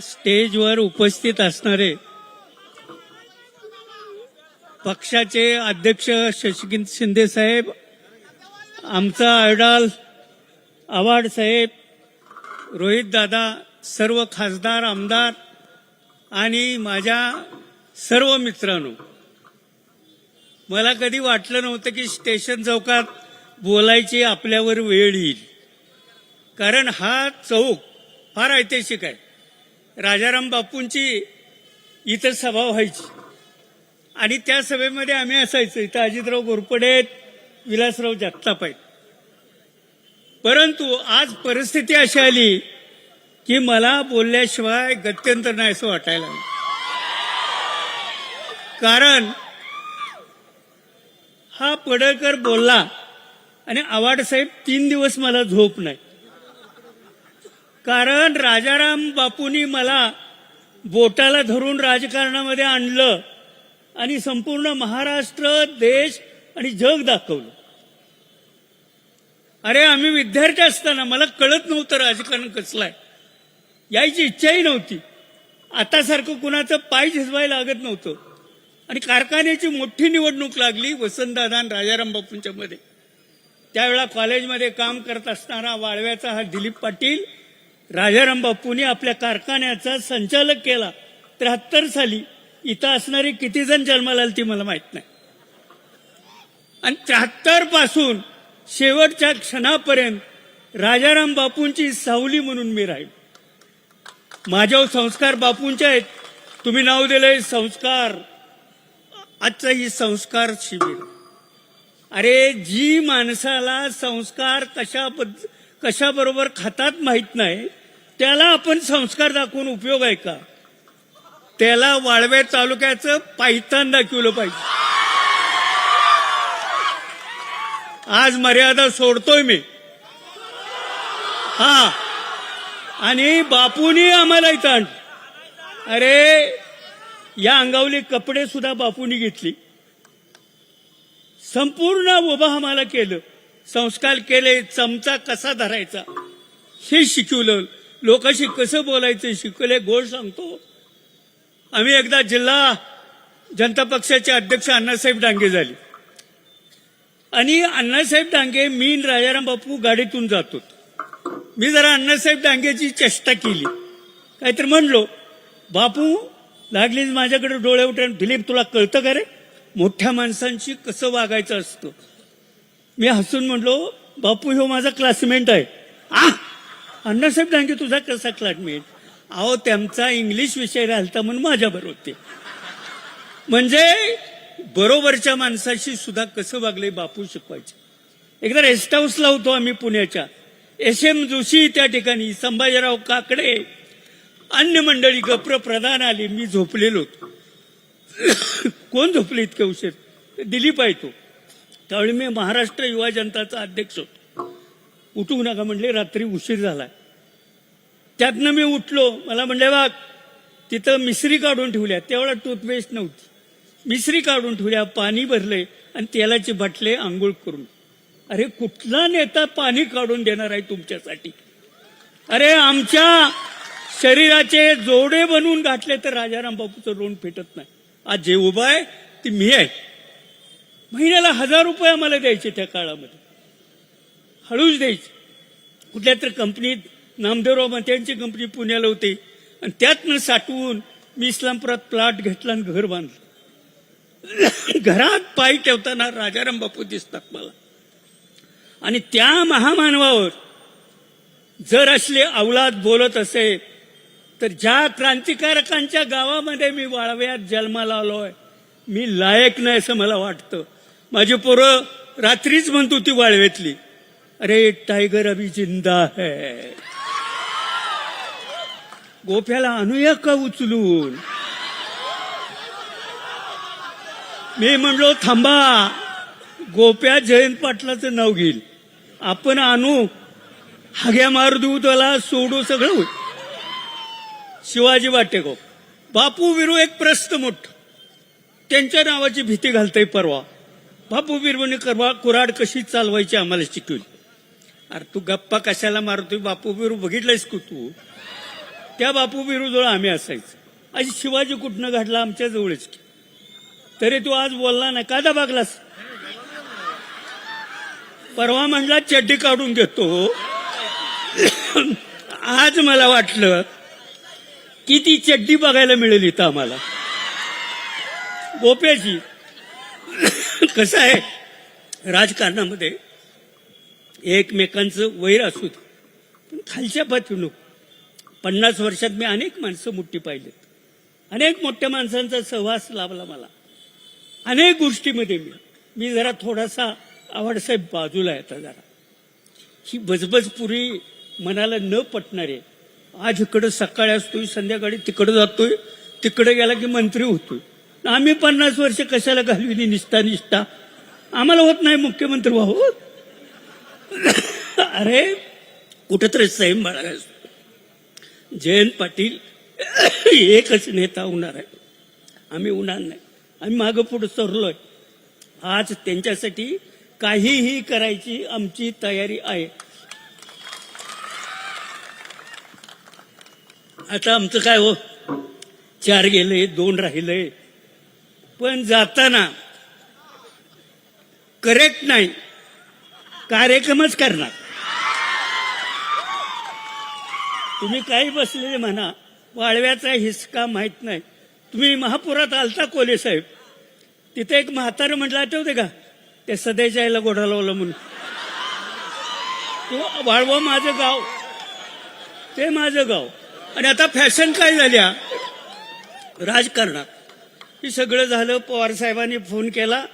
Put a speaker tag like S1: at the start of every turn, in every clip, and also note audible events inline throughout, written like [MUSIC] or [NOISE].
S1: स्टेजवर उपस्थित असणारे पक्षाचे अध्यक्ष शशिकांत शिंदे साहेब आमचा आयडाल आव्हाड साहेब रोहित दादा सर्व खासदार आमदार आणि माझ्या सर्व मित्रांनो मला कधी वाटलं नव्हतं की स्टेशन चौकात बोलायची आपल्यावर वेळ येईल. कारण हा चौक फार ऐतिहासिक आहे. राजाराम बापूंची इथं सभा व्हायची. आणि त्या सभेमध्ये आम्ही असायचो. इथं अजितराव घोरपडे आहेत, विलासराव जगताप आहेत. परंतु आज परिस्थिती अशी आली की मला बोलल्याशिवाय गत्यंतर नाही असं वाटायला लागलं. कारण हा पडळकर बोलला आणि आवाड साहेब तीन दिवस मला झोप नाही. कारण राजाराम बापूंनी मला बोटाला धरून राजकारणामध्ये आणलं आणि संपूर्ण महाराष्ट्र देश आणि जग दाखवलं. अरे आम्ही विद्यार्थी असताना मला कळत नव्हतं राजकारण कसलं आहे. यायची इच्छाही नव्हती. आतासारखं कुणाचं पाय झिजवायला लागत नव्हतं. आणि कारखान्याची मोठी निवडणूक लागली वसंतदादा आणि राजाराम बापूंच्या मध्ये. त्यावेळा कॉलेजमध्ये काम करत असणारा वाळव्याचा हा दिलीप पाटील राजाराम बापूंनी आपल्या कारखान्याचा संचालक केला. त्र्याहत्तर साली इथं असणारे किती जण जन्माला ती मला माहीत नाही. आणि त्र्याहत्तरपासून शेवटच्या क्षणापर्यंत राजाराम बापूंची सावली म्हणून मी राहील माझ्यावर संस्कार बापूंचे आहेत. तुम्ही नाव दिलंय संस्कार. आजचं ही संस्कार शिबिर. अरे जी माणसाला संस्कार कशाबद्दल कशाबरोबर खातात माहीत नाही. त्याला आपण संस्कार दाखवून उपयोग आहे का? त्याला वाळवे तालुक्याचं पायतान दाखवलं पाहिजे. आज मर्यादा सोडतोय मी. हा. आणि बापूनी आम्हाला इथं अरे या अंगावली कपडे सुद्धा बापूंनी घेतली. संपूर्ण उभं आम्हाला केलं. संस्कार केले चमचा कसा धरायचा? हे शिकवलं. लोकांशी कसं बोलायचं शिकवले. गोड सांगतो. आम्ही एकदा जिल्हा जनता पक्षाचे अध्यक्ष अण्णासाहेब डांगे झाले. आणि अण्णासाहेब डांगे मी राजाराम बापू गाडीतून जातो. मी जरा अण्णासाहेब डांगेची चेष्टा केली. काहीतरी म्हणलो बापू लागलीच माझ्याकडे डोळे उठून. दिलीप तुला कळतं का रे? मोठ्या माणसांशी कसं वागायचं असतं? मी हसून म्हणलो बापू ह्यो माझा क्लासमेट आहे. आ? अण्णासाहेब डांगे तुझा कसा क्लासमेट अहो त्यांचा इंग्लिश विषय राहिलता म्हणून माझ्याबरोबर होते. म्हणजे बरोबरच्या माणसाशी सुद्धा कसं वागले बापू शिकवायचे? एकदा रेस्ट हाऊसला होतो आम्ही पुण्याच्या. एस एम जोशी त्या ठिकाणी संभाजीराव काकडे अन्य मंडळी गप्र प्रधान आले मी झोपलेलो होतो. [COUGHS] कोण झोपले इतके उशीर? दिलीप आहे तो. त्यावेळी मी महाराष्ट्र युवा जनताचा अध्यक्ष होतो. उठू नका म्हणले रात्री उशीर झाला त्यातनं मी उठलो मला म्हणले बा तिथं मिसरी काढून ठेवल्या तेवढा टूथपेस्ट नव्हती. मिसरी काढून ठेवल्या पाणी भरले आणि तेलाचे बाटले आंघोळ करून. अरे कुठला नेता पाणी काढून देणार आहे तुमच्यासाठी? अरे आमच्या शरीराचे जोडे बनवून घातले तर राजाराम बापूचं रोण फेटत नाही. आज जे उभा आहे ती मी आहे. महिन्याला हजार रुपये आम्हाला द्यायचे त्या काळामध्ये. हळूच द्यायचे. कुठल्या तर कंपनीत नामदेवराव मत्यांची कंपनी पुण्याला होती. आणि त्यातनं साठवून मी इस्लामपुरात प्लॉट घेतला आणि घर बांधलं. घरात पाय ठेवताना राजाराम बापू दिसतात मला. आणि त्या महामानवावर जर असले अवलाद बोलत असेल तर ज्या क्रांतिकारकांच्या गावामध्ये मी वाळव्यात जन्माला आलोय मी लायक नाही असं मला वाटतं. माझी पोरं रात्रीच म्हणतो ती वाळवेतली. अरे टायगर अभी जिंदा है. गोफ्याला आणूया का उचलून? मी म्हणलो थांबा गोप्या जयंत पाटलाचं नाव घेईल. आपण आणू हाग्या मार देऊ त्याला सोडू सगळं होईल. शिवाजी वाटेगाव बापू विरू एक प्रस्त मोठ. त्यांच्या नावाची भीती घालतय परवा. बापू बिरवणी करवा कुराड कशी चालवायची आम्हाला शिकवली. अरे तू गप्पा कशाला मारतोय बापू बिरू बघितलंयस का तू? त्या बापू बिरूजवळ आम्ही असायचं. आज शिवाजी कुठनं घडला आमच्या जवळच की. तरी तू आज बोलला नाही का दाबागलास? परवा म्हणला चड्डी काढून घेतो. आज मला वाटलं की ती चड्डी बघायला मिळेल इथं आम्हाला. गोप्याची कसं आहे? राजकारणामध्ये एकमेकांचं वैर असू दे. पण खालच्या पातळीनं पन्नास वर्षात मी अनेक माणसं मोठी पाहिलेत. अनेक मोठ्या माणसांचा सहवास लाभला मला. अनेक गोष्टीमध्ये मी मी जरा थोडासा आवडसाहेब बाजूला येता जरा. ही बजबजपुरी मनाला न पटणारे आज इकडं सकाळी असतोय संध्याकाळी तिकडं जातोय तिकडे गेला की मंत्री होतोय. आम्ही पन्नास वर्ष कशाला घालविली निष्ठा निष्ठा? आम्हाला होत नाही मुख्यमंत्री व्हावं अरे कुठंतरी सैम बाळगायचो जयंत पाटील एकच नेता होणार आहे. आम्ही होणार नाही. आम्ही मागं पुढे सरलोय. आज त्यांच्यासाठी काहीही करायची आमची तयारी आहे. आता आमचं काय हो? चार गेले दोन राहिले. पण जाताना करेक्ट नाही कार्यक्रमच करणार. तुम्ही काही बसलेले म्हणा वाळव्याचा हिसका माहीत नाही. तुम्ही महापुरात आलता कोले साहेब. तिथे एक म्हातारं म्हटलं आठवते का? ते सदैच्या आईला गोडा लावलं म्हणून. तो वाळवा माझं गाव. ते माझं गाव. आणि आता फॅशन काय झाल्या? राजकारणात. हे सगळं झालं पवार साहेबांनी फोन केला.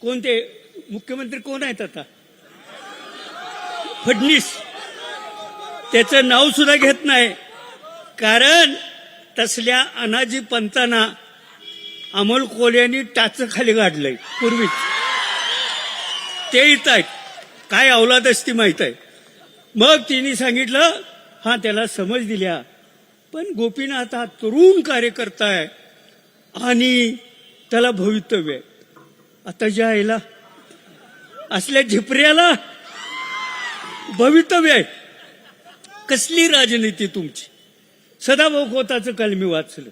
S1: कोणते? मुख्यमंत्री कोण आहेत आता? फडणीस त्याचं नाव सुद्धा घेत नाही. कारण तसल्या अनाजी पंतांना अमोल कोल्यांनी टाच खाली गाडलंय पूर्वीच. ते येत आहेत. काय अवलाद असती माहीत आहे. मग तिने सांगितलं हा त्याला समज दिल्या. पण गोपीनाथ हा तरुण कार्यकर्ता आहे. आणि त्याला भवितव्य आहे. आता ज्या आईला असल्या झिपऱ्याला भवितव्य आहे. कसली राजनीती तुमची? सदाभाऊ खोताचं काल मी वाचलं.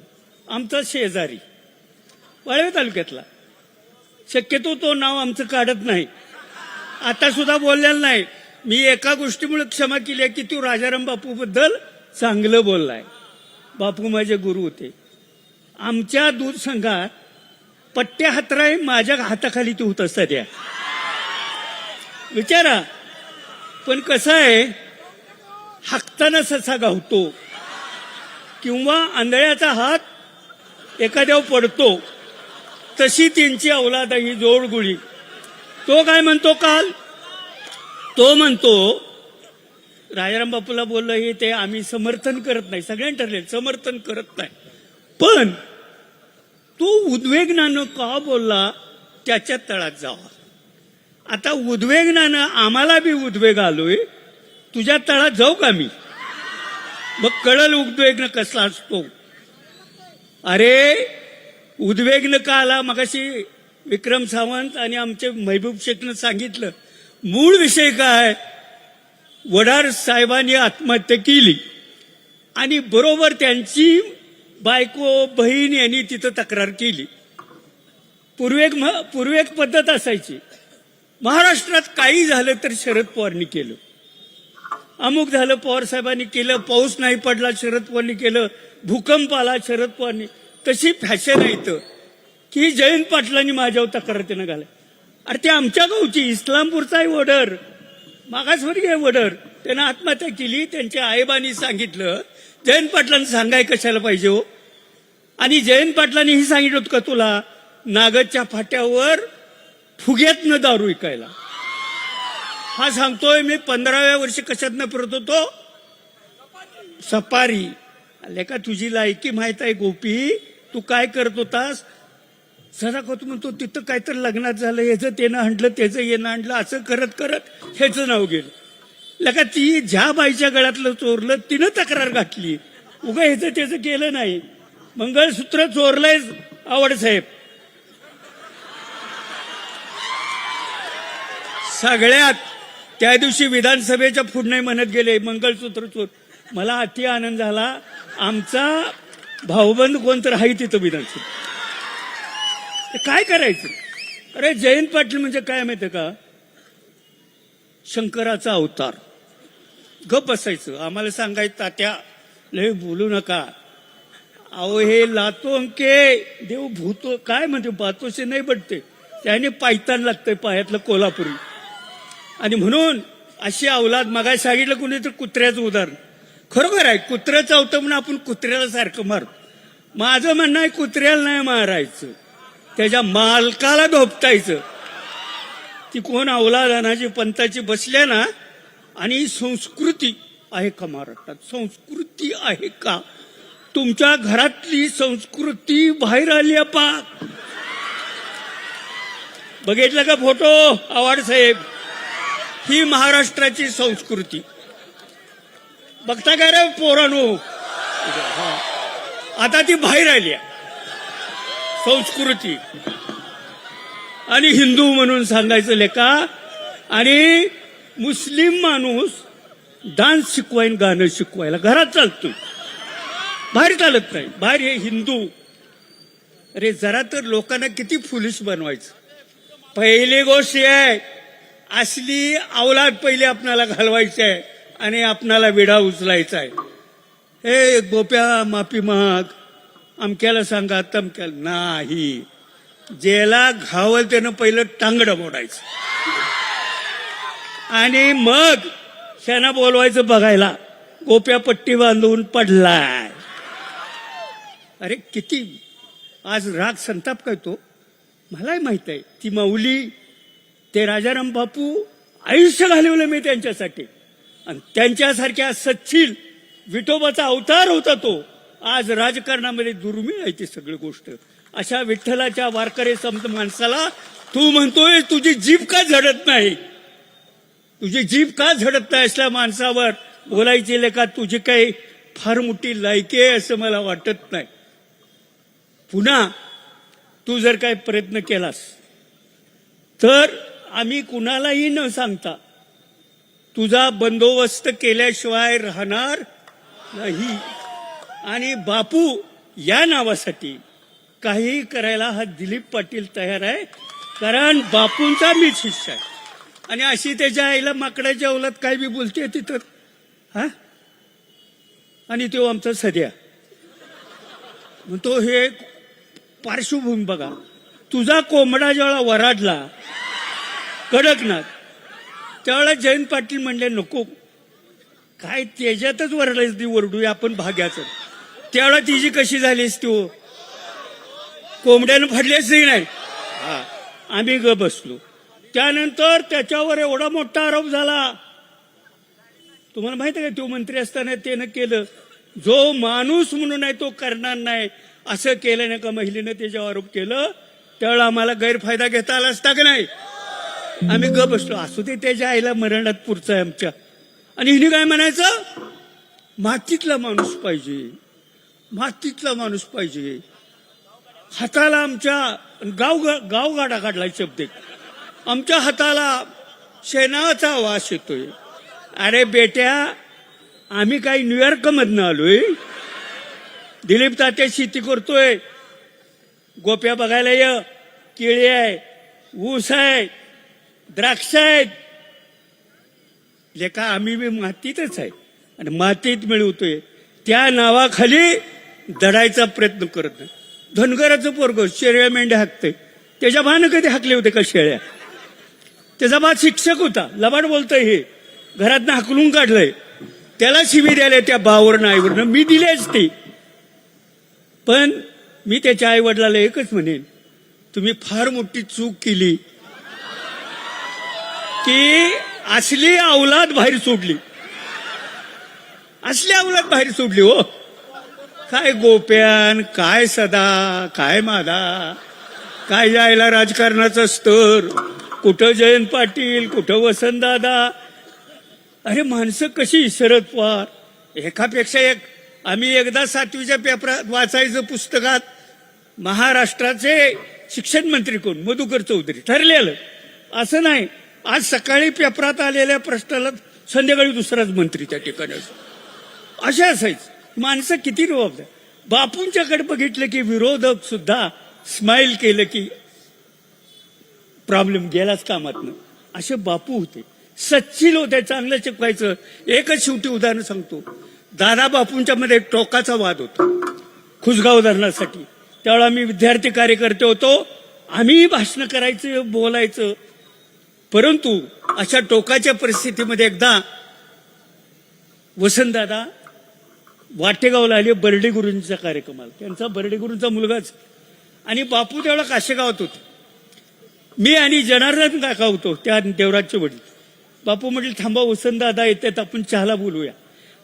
S1: आमचा शेजारी वाळवे तालुक्यातला. शक्यतो तो नाव आमचं काढत नाही. आता सुद्धा बोललेला नाही. मी एका गोष्टीमुळे क्षमा केली आहे की तू राजाराम बापू बद्दल चांगलं बोललाय. बापू माझे गुरु होते. आमच्या दूध संघात पट्ट्या हातराय माझ्या हाताखाली ते होत असतात त्या. विचारा. पण कसं आहे हाकताना ससा गावतो. किंवा आंधळ्याचा हात एखाद्यावर पडतो तशी त्यांची अवलाद ही जोडगुळी तो काय म्हणतो काल? तो म्हणतो राजाराम बापूला बोललं हे ते आम्ही समर्थन करत नाही. सगळ्यांनी ठरले समर्थन करत नाही. पण तो उद्वेगनानं का बोलला? त्याच्या तळात जावा. आता उद्वेगनानं आम्हाला बी उद्वेग आलोय. तुझ्या तळात जाऊ का मी? मग कळल उद्वेगन कसला असतो? अरे उद्वेगन का आला? मगाशी विक्रम सावंत आणि आमचे महबूब शेखनं सांगितलं मूळ विषय काय? वडार साहेबांनी आत्महत्या केली आणि बरोबर त्यांची बायको बहीण यांनी तिथं तक्रार केली. पूर्वेक म- पूर्वेक पद्धत असायची. महाराष्ट्रात काही झालं तर शरद पवारनी केलं. अमुक झालं पवार साहेबांनी केलं पाऊस नाही पडला शरद पवारनी केलं भूकंप आला शरद पवारनी. तशी फॅशन आहे तर की जयंत पाटलांनी माझ्यावर तक्रार त्यानं घाला अरे ते आमच्या गावची इस्लामपूरचा आहे वडर. मागासवर्गीय आहे वडर. त्यानं आत्महत्या केली त्यांच्या आईबानी सांगितलं जयंत पाटलांना सांगाय कशाला पाहिजे हो? आणि जयंत पाटलांनी ही सांगितलं होतं का तुला? नागदच्या फाट्यावर फुग्यातनं दारू विकायला. हा सांगतोय मी पंधराव्या वर्षी कशातनं फिरत होतो? सपारी आले का तुझी लायकी माहीत आहे गोपी? तू काय करत होतास? सदा तू म्हणतो तिथं काहीतरी लग्नात झालं याचं तेनं आणलं त्याचं येणं आणलं असं करत करत ह्याचं नाव गेलं. लगा ती ज्या बाईच्या गळ्यातलं चोरलं तिनं तक्रार घातली. उगा ह्याचं त्याचं केलं नाही. मंगळसूत्र चोरलंय आवड साहेब. सगळ्यात त्या दिवशी विधानसभेच्या पुढे म्हणत गेले मंगळसूत्र चोर. मला अति आनंद झाला. आमचा भाऊबंद कोणतर आहे तिथं विधानसभा काय करायचं? अरे जयंत पाटील म्हणजे काय माहितीये का? शंकराचा अवतार. गप बसायचं. आम्हाला सांगायचं तात्या लय बोलू नका. अहो हे लातो अंके देव भूतो काय म्हणते बातोसे नाही बटते त्याने पायतान लागतंय पायातलं कोल्हापुरी. आणि म्हणून अशी अवलाद मगाय सांगितलं कुणी तर कुत्र्याचं उदाहरण. खरोखर आहे कुत्रं चावतं म्हणून आपण कुत्र्याला सारखं मारतो माझं म्हणणं आहे कुत्र्याला नाही मारायचं. त्याच्या मालकाला धोपटायचं. ती कोण अवलाद अनाची पंथाची बसल्या ना आणि संस्कृती आहे का महाराष्ट्रात? संस्कृती आहे का? तुमच्या घरातली संस्कृती बाहेर आली अपा पा बघितलं का फोटो आवाड साहेब? ही महाराष्ट्राची संस्कृती. बघता काय रे पोरानो? हा. आता ती बाहेर आली. आहे. संस्कृती. आणि हिंदू म्हणून सांगायचं लेका. आणि मुस्लिम माणूस डान्स शिकवायन गाणं शिकवायला घरात चालतो. बाहेर चालत नाही. बाहेर हे हिंदू. अरे जरा तर लोकांना किती फुलिश बनवायचं. पहिली गोष्ट आहे असली अवलाद पहिले आपणाला घालवायची आहे आणि आपणाला विडा उचलायचा आहे. हे गोप्या माफी माग. अमक्याला सांगा तमक्याला नाही. ज्याला घावल त्यानं पहिलं टांगडं मोडायचं. आणि मग त्यांना बोलवायचं बघायला गोप्या पट्टी बांधून पडलाय. अरे किती? आज राग संताप करतो. मलाही माहीत आहे ती माऊली ते राजाराम बापू आयुष्य घालवलं मी त्यांच्यासाठी. आणि त्यांच्यासारख्या सच्चिल विठोबाचा अवतार होता तो. आज राजकारणामध्ये दुर्मिळ आहे ती सगळी गोष्ट. अशा विठ्ठलाच्या वारकरी समज माणसाला तू म्हणतोय तुझी जीभ का झडत नाही? तुझी जीभ का झडत नाही असल्या माणसावर? बोलायची लेखा तुझी काही फार मोठी लायकी आहे असं मला वाटत नाही. पुन्हा तू जर काही प्रयत्न केलास तर आम्ही कुणालाही न सांगता तुझा बंदोबस्त केल्याशिवाय राहणार नाही. आणि बापू या नावासाठी काही करायला हा दिलीप पाटील तयार आहे कारण बापूंचा मीच शिष्य आहे. आणि अशी त्याच्या आईला माकडाच्या अवलात काय बी बोलते तिथं? हा? आणि तो आमचा सध्या. तो हे पार्श्वभूमी बघा. तुझा कोंबडा जेव्हा वराडला कडकनाथ त्यावेळेला जयंत पाटील म्हणले नको. काय त्याच्यातच वरडायच ती वरडूया आपण भाग्याचं. त्यावेळेला तिची कशी झालीस तू? कोंबड्यानं फाडलीच नाही. हा. आम्ही ग बसलो. त्यानंतर त्याच्यावर एवढा मोठा आरोप झाला. तुम्हाला माहिती आहे का तो मंत्री असताना त्यानं केलं. जो माणूस म्हणून आहे तो करणार नाही. असं केल्याने का महिलेनं त्याच्यावर आरोप केलं. त्यावेळेला आम्हाला गैरफायदा घेता आला असता का नाही? आम्ही ग बसलो. असू ते त्याच्या आईला मरणात पुरचं आहे आमच्या. आणि हिने काय म्हणायचं? मातीतला माणूस पाहिजे. मातीतला माणूस पाहिजे. हाताला आमच्या गाव गावगाडा काढला शब्द आमच्या हाताला शेणाचा वास येतोय. अरे बेट्या आम्ही काही न्यूयॉर्क मधनं आलोय. दिलीप तात्या शेती करतोय. गोप्या बघायला ये. केळी आहे ऊस आहे द्राक्ष आहेत. लेखा आम्ही बी मातीतच आहे. आणि मातीत मिळवतोय. त्या नावाखाली दडायचा प्रयत्न करत नाही. धनगराचं पोरग शेळ्या मेंढ्या हाकते त्याच्या भानं कधी हाकले होते का शेळ्या? त्याचा बा शिक्षक होता. लबाड बोलतोय हे. घरात हाकलून काढलंय. त्याला शिवी द्यायला त्या बावरनं आईवरनं. मी दिली ते. पण मी त्याच्या आई वडिलाला एकच म्हणेन. तुम्ही फार मोठी चूक केली. की असली अवलाद बाहेर सोडली. असली अवलाद बाहेर सोडली हो. काय गोप्यान काय सदा काय मादा काय जायला राजकारणाचं स्तर. कुठं जयंत पाटील कुठं वसंतदादा अरे माणसं कशी शरद पवार? एकापेक्षा एक. आम्ही एकदा सातवीच्या पेपरात वाचायचं पुस्तकात महाराष्ट्राचे शिक्षण मंत्री कोण? मधुकर चौधरी. ठरलेलं. असं नाही. आज सकाळी पेपरात आलेल्या प्रश्नाला संध्याकाळी दुसराच मंत्री त्या ठिकाणी असे असायचं. माणसं किती जबाबदार. बापूंच्याकडे बघितलं की विरोधक सुद्धा स्माईल केलं की प्रॉब्लेम गेलाच कामातनं. असे बापू होते. सच्चिल होते चांगलं शिकवायचं. एकच शेवटी उदाहरण सांगतो. दादा बापूंच्या मध्ये एक टोकाचा वाद होता. खुसगाव धरणासाठी. त्यावेळेला आम्ही विद्यार्थी कार्यकर्ते होतो. आम्ही भाषण करायचं बोलायचं. परंतु अशा टोकाच्या परिस्थितीमध्ये एकदा वसंतदादा वाटेगावला आले बर्डे गुरूंच्या कार्यक्रमाला. त्यांचा बर्डे गुरूंचा मुलगाच. आणि बापू त्यावेळेला काशेगावात होते. मी आणि जनार्दन काका होतो त्या देवराजचे वडील. बापू म्हटले थांबा वसंतदादा येतात आपण चहाला बोलूया.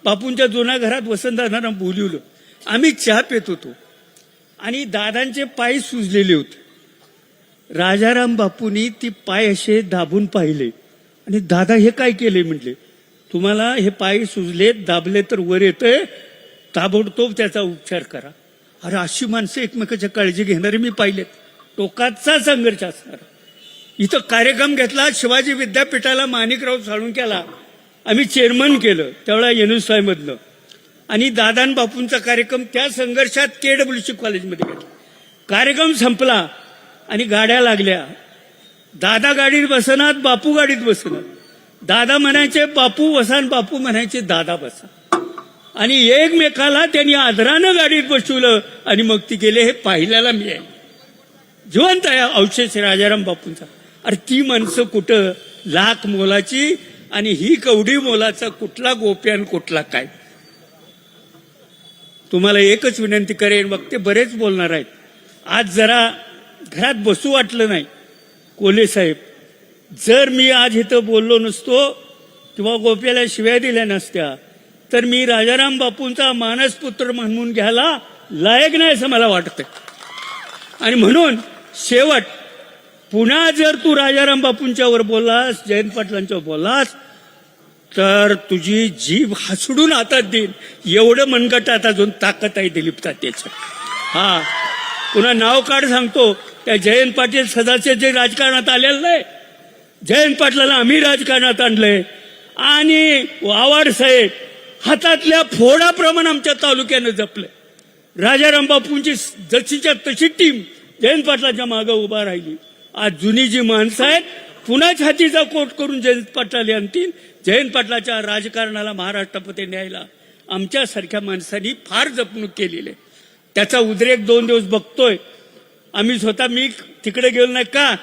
S1: बापूंच्या जुन्या घरात वसंतदादांना बोलवलं. आम्ही चहा पित होतो. आणि दादांचे पाय सुजलेले होते. राजाराम बापूंनी ती पाय असे दाबून पाहिले. आणि दादा हे काय केले म्हटले? तुम्हाला हे पाय सुजले दाबले तर वर येतंय. ताबडतोब त्याचा उपचार करा. अरे अशी माणसं एकमेकाच्या काळजी घेणारे मी पाहिलेत. टोकाचा संघर्ष असणार. इथं कार्यक्रम घेतला शिवाजी विद्यापीठाला माणिकराव साळुंक्याला आम्ही चेअरमन केलं त्यावेळेला एनएसआय आणि दादान बापूंचा कार्यक्रम त्या संघर्षात के केडब्ल्यूसी कॉलेजमध्ये घेतला. कार्यक्रम संपला आणि गाड्या लागल्या. दादा गाडीत बसनात बापू गाडीत बसनात. दादा म्हणायचे बापू वसान बापू म्हणायचे दादा बसा. आणि एकमेकाला त्यांनी आदरानं गाडीत बसवलं आणि मग ती गेले हे पाहिल्याला मी आहे जिवंत आहे अवशेष राजाराम बापूंचा. अरे ती माणसं कुठं? लाख मोलाची आणि ही कवडी मोलाचा कुठला गोप्यान कुठला काय? तुम्हाला एकच विनंती करेन मग ते बरेच बोलणार आहेत. आज जरा घरात बसू वाटलं नाही कोले साहेब. जर मी आज इथं बोललो नसतो किंवा गोप्याला शिव्या दिल्या नसत्या तर मी राजाराम बापूंचा मानसपुत्र म्हणून घ्यायला लायक नाही असं मला वाटतं आणि म्हणून शेवट पुन्हा जर तू राजाराम बापूंच्यावर बोललास जयंत पाटलांच्यावर बोललास तर तुझी जीभ हसडून हातात देईन. एवढं मनगटात अजून ताकद आहे दिलीप तात्याचं. हा. पुन्हा नाव काढ सांगतो. त्या जयंत पाटील सदाचे जे राजकारणात आलेलं नाही जयंत पाटलाला आम्ही राजकारणात आणलंय. आणि आवाड साहेब हातातल्या फोडाप्रमाणे आमच्या तालुक्यानं जपलंय. राजाराम बापूंची जशीच्या तशी टीम जयंत पाटलाच्या मागं उभा राहिली. आज जुनी जी माणसं आहेत पुन्हा छातीचा कोट करून जयंत पाटलाले आणतील जयंत पाटलाच्या राजकारणाला महाराष्ट्रपती न्यायला आमच्यासारख्या माणसांनी फार जपणूक केलेली आहे. त्याचा उद्रेक दोन दिवस बघतोय. आम्ही स्वतः मी तिकडे गेलो नाही का?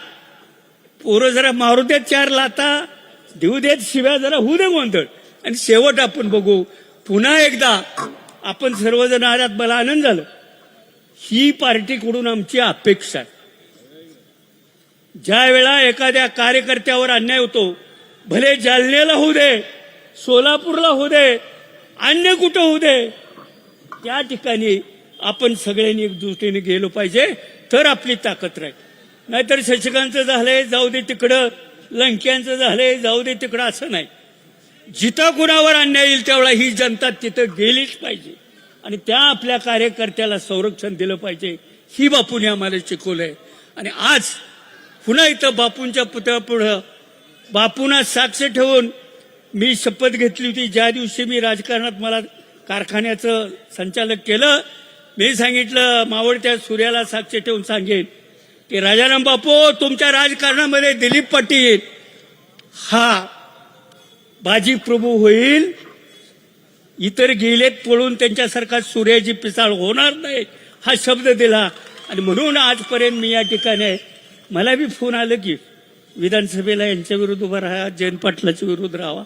S1: पोरं जरा मारू देत चार लाता. देऊ देत शिव्या जरा होऊ दे गोंधळ. आणि शेवट आपण बघू पुन्हा एकदा आपण सर्वजण आल्यात मला आनंद झाला. ही पार्टीकडून आमची अपेक्षा आहे. ज्या वेळा एखाद्या कार्यकर्त्यावर अन्याय होतो भले जालन्याला होऊ दे सोलापूरला होऊ दे अन्य कुठं होऊ दे त्या ठिकाणी आपण सगळ्यांनी एकजुटीने गेलो पाहिजे तर आपली ताकद राहील. नाहीतर शशिकांतचं झालंय जाऊ दे तिकडं लंक्यांचं झालंय जाऊ दे तिकडं असं नाही. जिथं कुणावर अन्याय येईल त्यावेळा ही जनता तिथं गेलीच पाहिजे. आणि त्या आपल्या कार्यकर्त्याला संरक्षण दिलं पाहिजे ही बापूने आम्हाला शिकवलंय. आणि आज पुन्हा इथं बापूंच्या पुतळ्यापुढं बापूंना साक्ष ठेवून मी शपथ घेतली होती. ज्या दिवशी मी राजकारणात मला कारखान्याचं संचालक केलं मी सांगितलं मावळत्या सूर्याला साक्ष ठेवून सांगेन की राजाराम बापू तुमच्या राजकारणामध्ये दिलीप पाटील हा बाजी प्रभू होईल. इतर गेलेत पळून त्यांच्यासारखा सूर्याची पिसाळ होणार नाही हा शब्द दिला. आणि म्हणून आजपर्यंत मी या ठिकाणी आहे मला बी फोन आलं की विधानसभेला यांच्या विरुद्ध उभा राहा जयंत पाटलाच्या विरुद्ध राहावा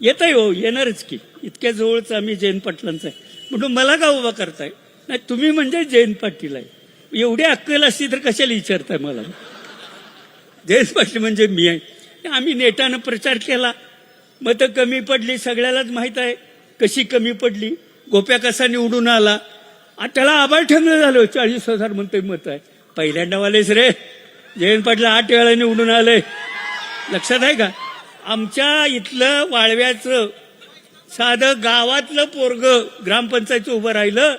S1: येत आहे हो येणारच की. इतक्या जवळच आम्ही जयंत पाटलांचं आहे. म्हणून मला का उभा करताय? नाही तुम्ही म्हणजे जयंत पाटील आहे. एवढी अक्कल असती तर कशाला विचारताय मला? जयंत पाटील म्हणजे मी आहे. आम्ही नेटानं प्रचार केला. मतं कमी पडली सगळ्यालाच माहीत आहे. कशी कमी पडली? गोप्या कसा निवडून आला? आ, त्याला आभार ठेवलं झालं चाळीस हजार म्हणतोय मत आहे. पहिल्यांदा वालेच रे. जयंत पाटील आठ वेळा निवडून आलंय लक्षात आहे का? आमच्या इथलं वाळव्याचं साधं गावातलं पोरग ग्रामपंचायत उभं राहिलं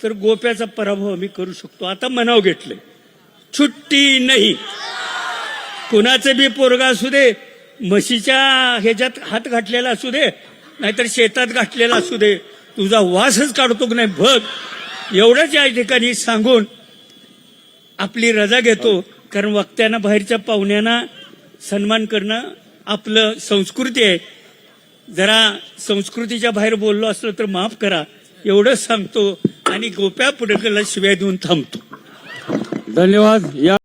S1: तर गोप्याचा पराभव आम्ही करू शकतो. आता मनाव घेतलंय छुट्टी नाही. कुणाचं बी पोरगा असू दे म्हशीच्या ह्याच्यात हात घातलेला असू दे नाहीतर शेतात घातलेला असू दे तुझा वासच काढतो की नाही बघ. एवढंच या ठिकाणी सांगून आपली रजा घेतो. कारण वक्त्यांना बाहेरच्या पाहुण्यांना सन्मान करणं आपलं संस्कृती आहे. जरा संस्कृतीच्या बाहेर बोललो असलो तर माफ करा. एवढं सांगतो आणि गोप्या पुढेला शिव्या देऊन थांबतो.
S2: धन्यवाद. या